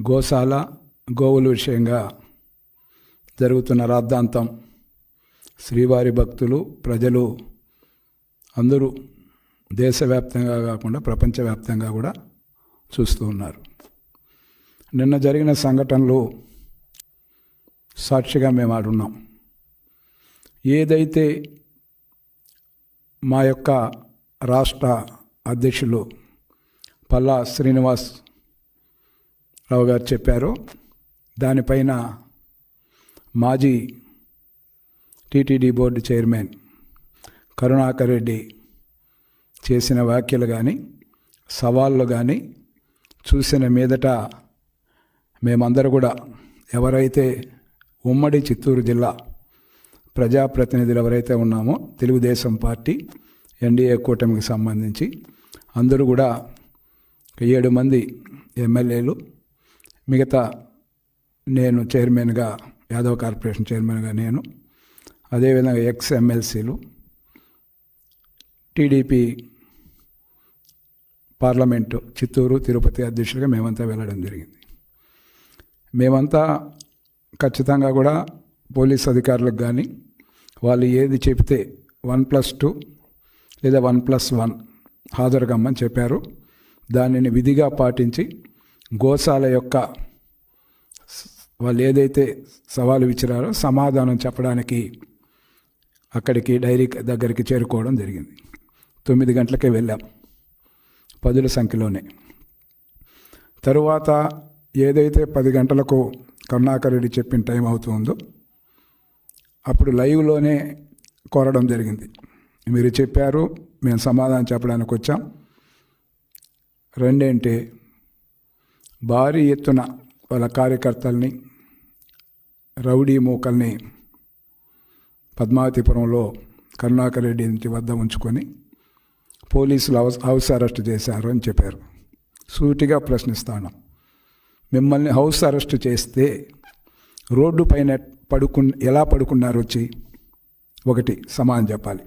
గోశాల గోవుల విషయంగా జరుగుతున్న రాద్ధాంతం. శ్రీవారి భక్తులు ప్రజలు అందరూ దేశవ్యాప్తంగా కాకుండా ప్రపంచవ్యాప్తంగా కూడా చూస్తూ ఉన్నారు. నిన్న జరిగిన సంఘటనలు సాక్షిగా మేము ఆడున్నాం. ఏదైతే మా యొక్క రాష్ట్ర అధ్యక్షులు పల్లా శ్రీనివాస్ రావు గారు చెప్పారో. దానిపైన మాజీ TTD board chairman Karunakar Reddy చేసిన వ్యాఖ్యలు కానీ సవాళ్ళు కానీ చూసిన మీదట మేమందరూ కూడా ఎవరైతే ఉమ్మడి చిత్తూరు జిల్లా ప్రజాప్రతినిధులు ఎవరైతే ఉన్నామో తెలుగుదేశం పార్టీ ఎన్డీఏ కూటమికి సంబంధించి అందరూ కూడా ఏడు మంది ఎమ్మెల్యేలు మిగతా నేను చైర్మన్గా యాదవ్ కార్పొరేషన్ చైర్మన్గా నేను అదేవిధంగా ఎక్స్ ఎమ్మెల్సీలు టీడీపీ పార్లమెంటు చిత్తూరు తిరుపతి అధ్యక్షులుగా మేమంతా వెళ్ళడం జరిగింది. మేమంతా ఖచ్చితంగా కూడా పోలీస్ అధికారులకు కానీ వాళ్ళు ఏది చెప్తే వన్ ప్లస్ టూ లేదా వన్ ప్లస్ వన్ హాజరు కమ్మని చెప్పారు. దానిని విధిగా పాటించి గోశాల యొక్క వాళ్ళు ఏదైతే సవాలు విచ్చిరారో సమాధానం చెప్పడానికి అక్కడికి డైరీ దగ్గరికి చేరుకోవడం జరిగింది. తొమ్మిది గంటలకే వెళ్ళాం పదుల సంఖ్యలోనే. తరువాత ఏదైతే పది గంటలకు కరుణాకర్ రెడ్డి చెప్పిన టైం అవుతుందో అప్పుడు లైవ్లోనే కోరడం జరిగింది. మీరు చెప్పారు మేము సమాధానం చెప్పడానికి వచ్చాం. రెండేంటి భారీ ఎత్తున వాళ్ళ కార్యకర్తల్ని రౌడీ మూకల్ని పద్మావతిపురంలో కరుణాకర్ రెడ్డి ఇంటి వద్ద ఉంచుకొని పోలీసులు హౌస్ హౌస్ అరెస్ట్ చేశారు అని చెప్పారు. సూటిగా ప్రశ్నిస్తాను. మిమ్మల్ని హౌస్ అరెస్ట్ చేస్తే రోడ్డు పైన పడుకు ఎలా పడుకున్నారు వచ్చి? ఒకటి సమానం చెప్పాలి.